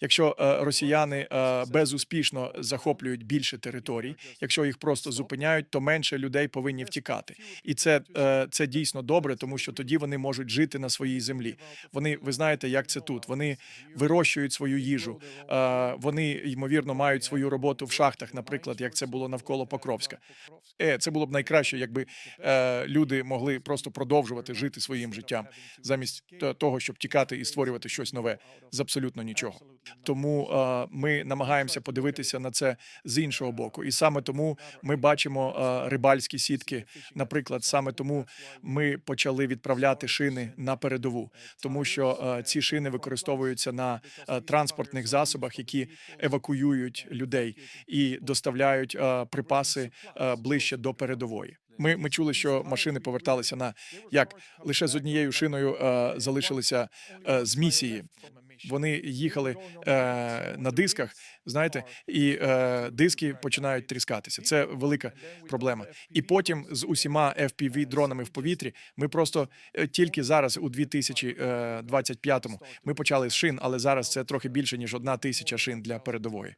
Якщо е, росіяни е, безуспішно захоплюють більше територій, якщо їх просто зупиняють, то менше людей повинні втікати. І це, е, це дійсно добре, тому що тоді вони можуть жити на своїй землі. Вони, ви знаєте, як це тут. Вони вирощують свою їжу. Вони ймовірно мають свою роботу в шахтах, наприклад, як це було навколо Покровська. Це було б найкраще, якби люди могли просто продовжувати жити своїм життям, замість того, щоб тікати і створювати щось нове з абсолютно нічого. Тому е, ми намагаємося подивитися на це з іншого боку, і саме тому ми бачимо е, рибальські сітки. Наприклад, саме тому ми почали відправляти шини на передову, тому що е, ці шини використовуються на е, транспортних засобах, які евакуюють людей і доставляють е, припаси е, ближче до передової. Ми, ми чули, що машини поверталися на як лише з однією шиною е, залишилися е, з місії. Вони їхали е, на дисках, знаєте, і е, диски починають тріскатися. Це велика проблема. І потім з усіма fpv дронами в повітрі ми просто е, тільки зараз, у 2025-му, ми почали з шин, але зараз це трохи більше ніж одна тисяча шин для передової.